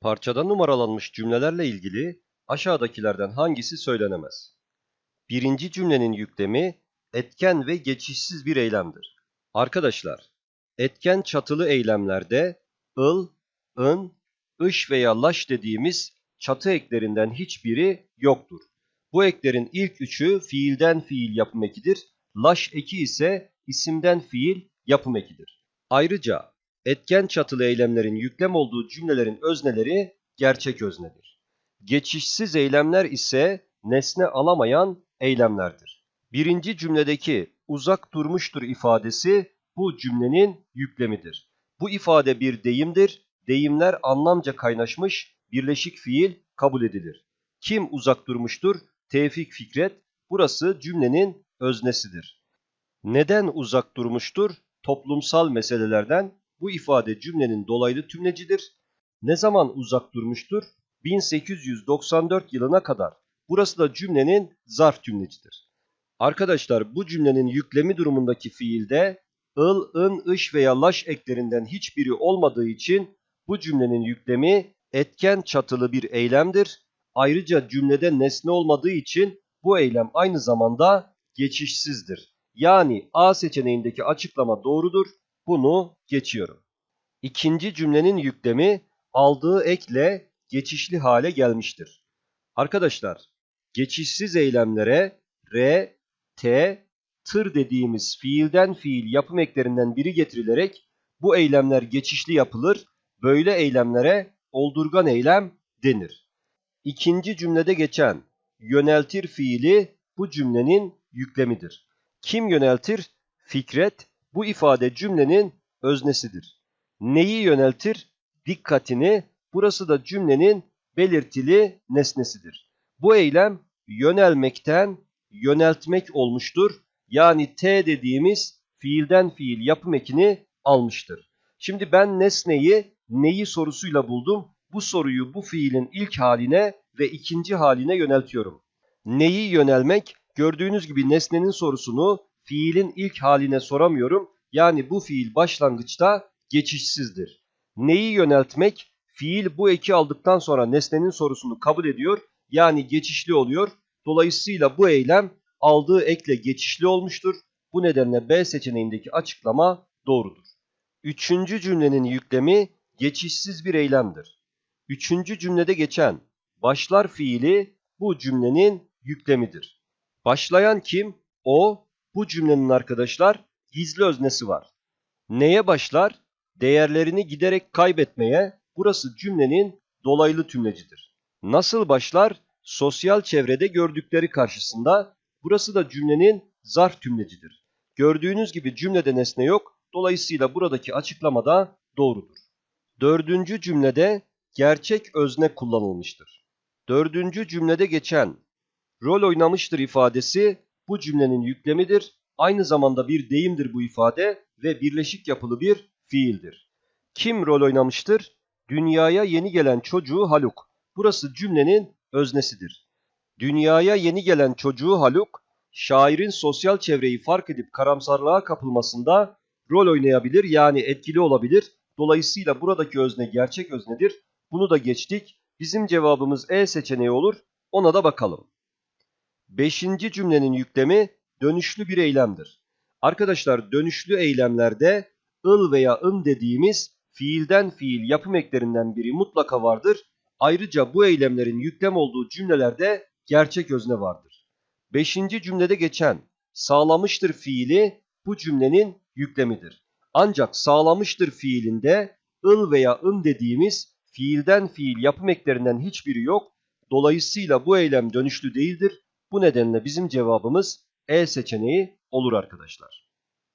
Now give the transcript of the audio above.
Parçada numaralanmış cümlelerle ilgili aşağıdakilerden hangisi söylenemez? Birinci cümlenin yüklemi etken ve geçişsiz bir eylemdir. Arkadaşlar, etken çatılı eylemlerde ıl, ın, ış veya laş dediğimiz çatı eklerinden hiçbiri yoktur. Bu eklerin ilk üçü fiilden fiil yapım ekidir. Laş eki ise isimden fiil yapım ekidir. Ayrıca etken çatılı eylemlerin yüklem olduğu cümlelerin özneleri gerçek öznedir. Geçişsiz eylemler ise nesne alamayan eylemlerdir. Birinci cümledeki uzak durmuştur ifadesi bu cümlenin yüklemidir. Bu ifade bir deyimdir. Deyimler anlamca kaynaşmış birleşik fiil kabul edilir. Kim uzak durmuştur? Tevfik Fikret. Burası cümlenin öznesidir. Neden uzak durmuştur? Toplumsal meselelerden bu ifade cümlenin dolaylı tümlecidir. Ne zaman uzak durmuştur? 1894 yılına kadar. Burası da cümlenin zarf tümlecidir. Arkadaşlar bu cümlenin yüklemi durumundaki fiilde ıl, ın, ış veya laş eklerinden hiçbiri olmadığı için bu cümlenin yüklemi etken çatılı bir eylemdir. Ayrıca cümlede nesne olmadığı için bu eylem aynı zamanda geçişsizdir. Yani A seçeneğindeki açıklama doğrudur. Bunu geçiyorum. İkinci cümlenin yüklemi aldığı ekle geçişli hale gelmiştir. Arkadaşlar, geçişsiz eylemlere R, T, tır dediğimiz fiilden fiil yapım eklerinden biri getirilerek bu eylemler geçişli yapılır. Böyle eylemlere oldurgan eylem denir. İkinci cümlede geçen yöneltir fiili bu cümlenin yüklemidir. Kim yöneltir? Fikret. Bu ifade cümlenin öznesidir. Neyi yöneltir? Dikkatini. Burası da cümlenin belirtili nesnesidir. Bu eylem yönelmekten yöneltmek olmuştur. Yani T dediğimiz fiilden fiil yapım ekini almıştır. Şimdi ben nesneyi neyi sorusuyla buldum. Bu soruyu bu fiilin ilk haline ve ikinci haline yöneltiyorum. Neyi yönelmek? Gördüğünüz gibi nesnenin sorusunu fiilin ilk haline soramıyorum. Yani bu fiil başlangıçta geçişsizdir. Neyi yöneltmek? Fiil bu eki aldıktan sonra nesnenin sorusunu kabul ediyor. Yani geçişli oluyor. Dolayısıyla bu eylem aldığı ekle geçişli olmuştur. Bu nedenle B seçeneğindeki açıklama doğrudur. Üçüncü cümlenin yüklemi geçişsiz bir eylemdir. Üçüncü cümlede geçen başlar fiili bu cümlenin yüklemidir. Başlayan kim? O. Bu cümlenin arkadaşlar gizli öznesi var. Neye başlar? Değerlerini giderek kaybetmeye. Burası cümlenin dolaylı tümlecidir. Nasıl başlar? Sosyal çevrede gördükleri karşısında. Burası da cümlenin zarf tümlecidir. Gördüğünüz gibi cümlede nesne yok. Dolayısıyla buradaki açıklama da doğrudur. Dördüncü cümlede gerçek özne kullanılmıştır. Dördüncü cümlede geçen rol oynamıştır ifadesi bu cümlenin yüklemidir. Aynı zamanda bir deyimdir bu ifade ve birleşik yapılı bir fiildir. Kim rol oynamıştır? Dünyaya yeni gelen çocuğu Haluk. Burası cümlenin öznesidir. Dünyaya yeni gelen çocuğu Haluk, şairin sosyal çevreyi fark edip karamsarlığa kapılmasında rol oynayabilir yani etkili olabilir. Dolayısıyla buradaki özne gerçek öznedir. Bunu da geçtik. Bizim cevabımız E seçeneği olur. Ona da bakalım. Beşinci cümlenin yüklemi dönüşlü bir eylemdir. Arkadaşlar dönüşlü eylemlerde ıl veya ın dediğimiz fiilden fiil yapım eklerinden biri mutlaka vardır. Ayrıca bu eylemlerin yüklem olduğu cümlelerde gerçek özne vardır. Beşinci cümlede geçen sağlamıştır fiili bu cümlenin yüklemidir. Ancak sağlamıştır fiilinde ıl veya ın dediğimiz fiilden fiil yapım eklerinden hiçbiri yok. Dolayısıyla bu eylem dönüşlü değildir. Bu nedenle bizim cevabımız E seçeneği olur arkadaşlar.